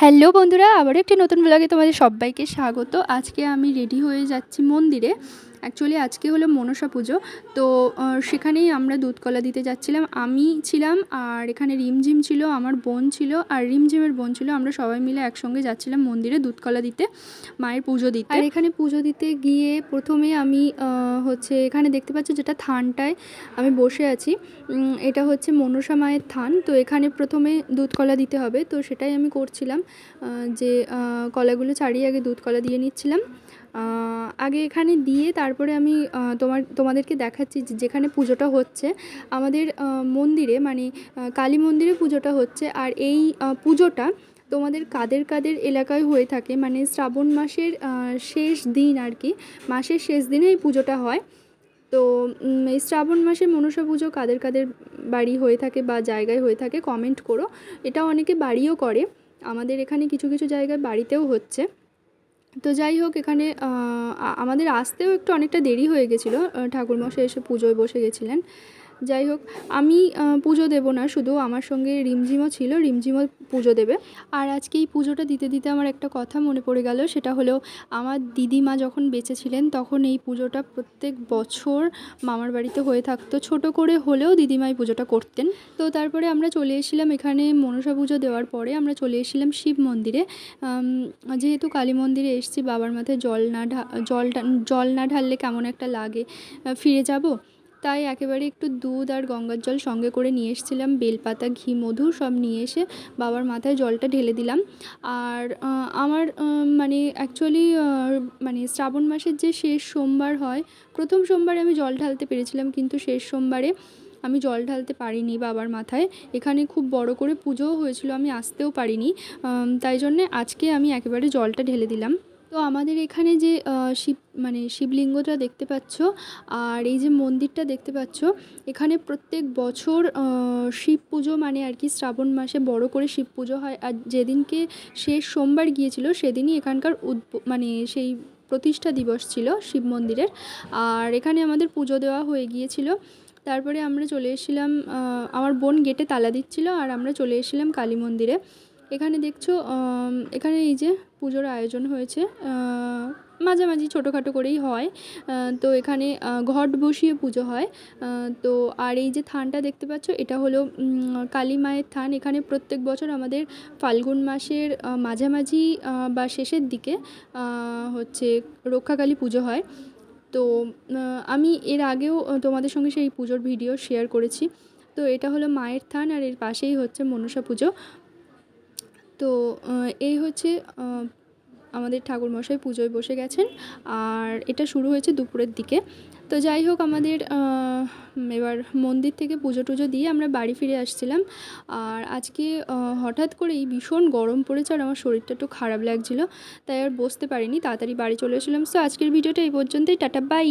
Hello বন্ধুরা আবার একটি নতুন ব্লগে তোমাদের সবাইকে স্বাগত। আজকে আমি রেডি হয়ে যাচ্ছি মন্দিরে। অ্যাকচুয়ালি আজকে হলো মনসা পুজো। তো সেখানেই আমরা দুধকলা দিতে যাচ্ছিলাম। আমি ছিলাম আর এখানে রিমঝিম ছিল, আমার বোন ছিল আর রিমঝিমের বোন ছিল। আমরা সবাই মিলে একসঙ্গে যাচ্ছিলাম মন্দিরে দুধকলা দিতে, মায়ের পুজো দিতে। আর এখানে পুজো দিতে গিয়ে প্রথমে আমি হচ্ছে এখানে দেখতে পাচ্ছি যেটা থানটায় আমি বসে আছি। এটা হচ্ছে মনসা মায়ের থান। তো এখানে প্রথমে দুধ কলা দিতে হবে। তো সেটাই আমি করছিলাম যে কলাগুলো ছাড়িয়ে আগে দুধ কলা দিয়ে নিচ্ছিলাম। আগে এখানে দিয়ে তারপরে আমি তোমার, তোমাদেরকে দেখাচ্ছি যেখানে পুজোটা হচ্ছে, আমাদের মন্দিরে মানে কালী মন্দিরে পুজোটা হচ্ছে। আর এই পুজোটা তোমাদের কাদের কাদের এলাকায় হয়ে থাকে মানে শ্রাবণ মাসের শেষ দিন আর কি, মাসের শেষ দিনে এই পুজোটা হয়। তো এই শ্রাবণ মাসে মনসা পুজো কাদের কাদের বাড়ি হয়ে থাকে বা জায়গায় হয়ে থাকে কমেন্ট করো। এটা অনেকে বাড়িও করে, আমাদের এখানে কিছু কিছু জায়গায় বাড়িতেও হচ্ছে। তো যাই হোক, এখানে আমাদের আসতেও একটু অনেকটা দেরি হয়ে গেছিল। ঠাকুরমশাই এসে পুজোয় বসে গেছিলেন। যাই হোক, আমি পুজো দেব না, শুধু আমার সঙ্গে রিমঝিমও ছিল, রিমঝিমও পুজো দেবে। আর আজকে এই পুজোটা দিতে দিতে আমার একটা কথা মনে পড়ে গেল, সেটা হলো আমার দিদিমা যখন বেঁচে ছিলেন তখন এই পুজোটা প্রত্যেক বছর মামার বাড়িতে হয়ে থাকতো। ছোট করে হলেও দিদিমা এই পুজোটা করতেন। তো তারপরে আমরা চলে এসেছিলাম এখানে মনসা পুজো দেওয়ার পরে, আমরা চলে এসেছিলাম শিব মন্দিরে। যেহেতু কালী মন্দিরে এসেছি, বাবার মাথায় জল না ঢা, জল জল না ঢাললে কেমন একটা লাগে ফিরে যাব। তাই একেবারে একটু দুধ আর গঙ্গার জল সঙ্গে করে নিয়ে এসেছিলাম, বেলপাতা, ঘি, মধু সব নিয়ে এসে বাবার মাথায় জলটা ঢেলে দিলাম। আর আমার মানে অ্যাকচুয়ালি মানে শ্রাবণ মাসের যে শেষ সোমবার হয়, প্রথম সোমবারে আমি জল ঢালতে পেরেছিলাম, কিন্তু শেষ সোমবারে আমি জল ঢালতে পারিনি বাবার মাথায়। এখানে খুব বড় করে পুজোও হয়েছিল, আমি আসতেও পারিনি তাই জন্যে আজকে আমি একেবারে জলটা ঢেলে দিলাম। তো আমাদের এখানে যে শিব মানে শিবলিঙ্গটা দেখতে পাচ্ছ, আর এই যে মন্দিরটা দেখতে পাচ্ছ, এখানে প্রত্যেক বছর শিব পুজো মানে আর কি শ্রাবণ মাসে বড় করে শিব পুজো হয়। আর যেদিনকে শেষ সোমবার গিয়েছিল, সেদিনই এখানকার উদ্ব মানে সেই প্রতিষ্ঠা দিবস ছিল শিব মন্দিরের। আর এখানে আমাদের পুজো দেওয়া হয়ে গিয়েছিল। তারপরে আমরা চলে এসেছিলাম আমার বোন গেটে তালা দিচ্ছিল, আর আমরা চলে এসেছিলাম কালী মন্দিরে। এখানে দেখছ এখানে এই যে পুজোর আয়োজন হয়েছে মাঝামাঝি ছোটোখাটো করেই হয় তো এখানে ঘট বসিয়ে পুজো হয় তো আর এই যে থানটা দেখতে পাচ্ছ, এটা হলো কালী মায়ের থান। এখানে প্রত্যেক বছর আমাদের ফাল্গুন মাসের মাঝামাঝি বা শেষের দিকে হচ্ছে রক্ষাকালী পুজো হয়। তো আমি এর আগেও তোমাদের সঙ্গে সেই পুজোর ভিডিও শেয়ার করেছি। তো এটা হলো মায়ের থান আর এর পাশেই হচ্ছে মনসা পুজো। তো এই হচ্ছে আমাদের ঠাকুরমশাই পুজোয় বসে গেছেন। আর এটা শুরু হয়েছে দুপুরের দিকে। তো যাই হোক, আমাদের এবার মন্দির থেকে পুজো টুজো দিয়ে আমরা বাড়ি ফিরে আসছিলাম। আর আজকে হঠাৎ করেই ভীষণ গরম পড়েছে আর আমার শরীরটা একটু খারাপ লাগছিল। তাই আর বসতে পারিনি, তাড়াতাড়ি বাড়ি চলে এসেছিলাম। সো আজকের ভিডিওটা এই পর্যন্তই। Tata, bye!